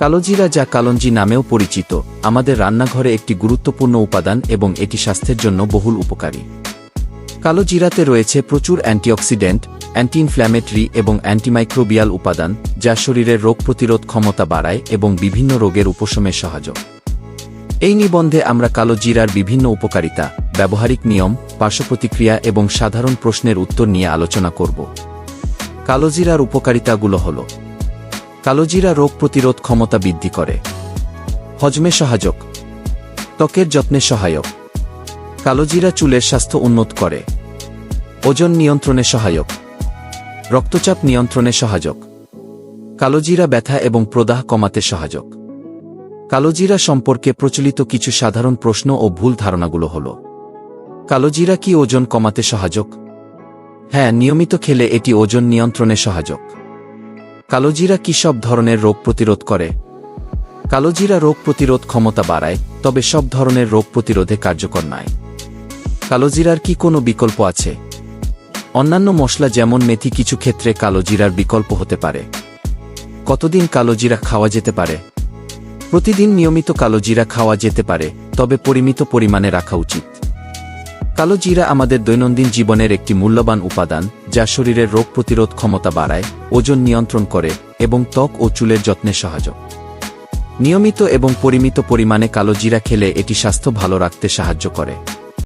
কালোজিরা যা কালঞ্জি নামেও পরিচিত, আমাদের রান্নাঘরে একটি গুরুত্বপূর্ণ উপাদান এবং এটি স্বাস্থ্যের জন্য বহুল উপকারী। কালোজিরাতে রয়েছে প্রচুর অ্যান্টিঅক্সিডেন্ট অ্যান্টি ইনফ্ল্যামেটরি এবং অ্যান্টিমাইক্রোবিয়াল উপাদান, যা শরীরের রোগ প্রতিরোধ ক্ষমতা বাড়ায় এবং বিভিন্ন রোগের উপশমে সহায়ক এই নিবন্ধে আমরা কালো জিরার বিভিন্ন উপকারিতা, ব্যবহারিক নিয়ম, পার্শ্বপ্রতিক্রিয়া এবং সাধারণ প্রশ্নের উত্তর নিয়ে আলোচনা করব। কালোজিরার উপকারিতাগুলো হল কালোজিরা রোগ প্রতিরোধ ক্ষমতা বৃদ্ধি করে। হজমে সহায়ক। ত্বকের যত্নে সহায়ক। কালোজিরা চুলের স্বাস্থ্য উন্নত করে। ওজন নিয়ন্ত্রণে সহায়ক। রক্তচাপ নিয়ন্ত্রণে সহায়ক। কালোজিরা ব্যথা এবং প্রদাহ কমাতে সহায়ক। কালোজিরা সম্পর্কে প্রচলিত কিছু সাধারণ প্রশ্ন ও ভুল ধারণাগুলো হল, কালোজিরা কি ওজন কমাতে সহায়ক? হ্যাঁ নিয়মিত খেলে এটি ওজন নিয়ন্ত্রণে সহায়ক। কালোজিরা কি সব ধরনের রোগ প্রতিরোধ করে? কালোজিরা রোগ প্রতিরোধ ক্ষমতা বাড়ায়, তবে সব ধরনের রোগ প্রতিরোধে কার্যকর নয়। কালোজিরার কি কোনো বিকল্প আছে? অন্যান্য মশলা যেমন মেথি কিছু ক্ষেত্রে কালোজিরার বিকল্প হতে পারে। কতদিন কালোজিরা খাওয়া যেতে পারে? প্রতিদিন নিয়মিত কালোজিরা খাওয়া যেতে পারে, তবে পরিমিত পরিমাণে রাখা উচিত। কালোজিরা আমাদের দৈনন্দিন জীবনের একটি মূল্যবান উপাদান যা শরীরের রোগ প্রতিরোধ ক্ষমতা বাড়ায়, ওজন নিয়ন্ত্রণ করে, এবং ত্বক ও চুলের যত্নে সহায়ক। নিয়মিত এবং পরিমিত পরিমাণে কালো জিরা খেলে এটি স্বাস্থ্য ভালো রাখতে সাহায্য করে।